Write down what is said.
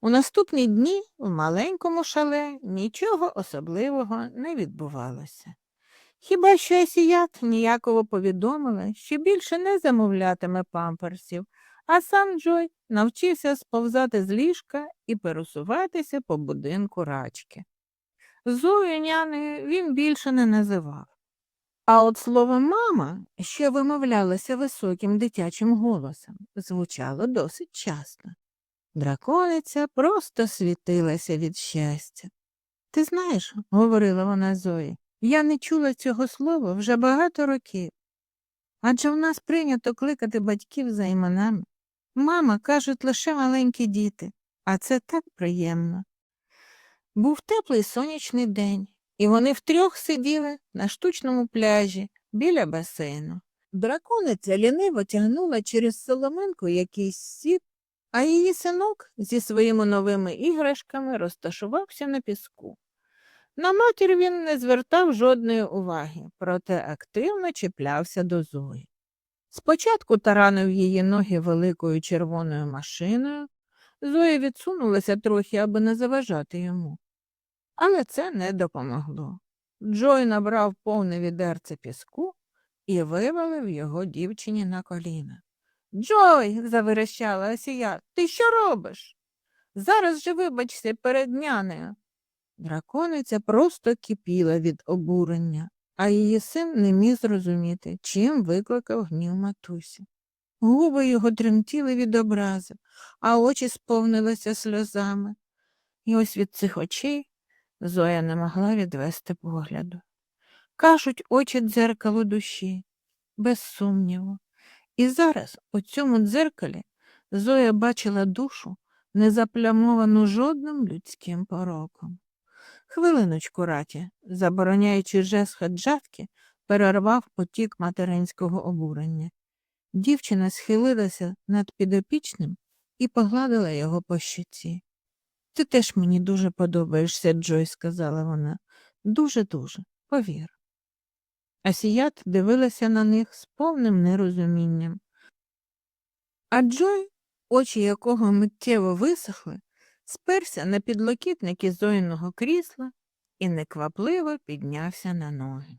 У наступні дні в маленькому шале нічого особливого не відбувалося. Хіба що Есіят ніяково повідомила, що більше не замовлятиме памперсів, а сам Джой навчився сповзати з ліжка і пересуватися по будинку рачки. Зою нянею він більше не називав. А от слово мама, що вимовлялося високим дитячим голосом, звучало досить часто. Дракониця просто світилася від щастя. Ти знаєш, говорила вона Зої, я не чула цього слова вже багато років. Адже в нас прийнято кликати батьків за іменами. Мама кажуть лише маленькі діти, а це так приємно. Був теплий сонячний день, і вони втрьох сиділи на штучному пляжі біля басейну. Дракониця ліниво тягнула через соломинку якийсь сік, а її синок зі своїми новими іграшками розташувався на піску. На матір він не звертав жодної уваги, проте активно чіплявся до Зої. Спочатку таранив її ноги великою червоною машиною, Зоя відсунулася трохи, аби не заважати йому. Але це не допомогло. Джой набрав повне відерце піску і вивалив його дівчині на коліна. Джой, заверещала Осія, ти що робиш? Зараз же вибачся перед нянею. Дракониця просто кипіла від обурення, а її син не міг зрозуміти, чим викликав гнів матусі. Губи його тремтіли від образи, а очі сповнилися сльозами. І ось від цих очей Зоя не могла відвести погляду. Кажуть, очі дзеркало душі, без сумніву. І зараз у цьому дзеркалі Зоя бачила душу, не заплямовану жодним людським пороком. Хвилиночку, раті, забороняючи жест хаджатки, перервав потік материнського обурення. Дівчина схилилася над підопічним і погладила його по щоці. Ти теж мені дуже подобаєшся, Джой, сказала вона. Дуже-дуже, повір. Асіят дивилася на них з повним нерозумінням. А Джой, очі якого миттєво висохли, сперся на підлокітники зоїного крісла і неквапливо піднявся на ноги.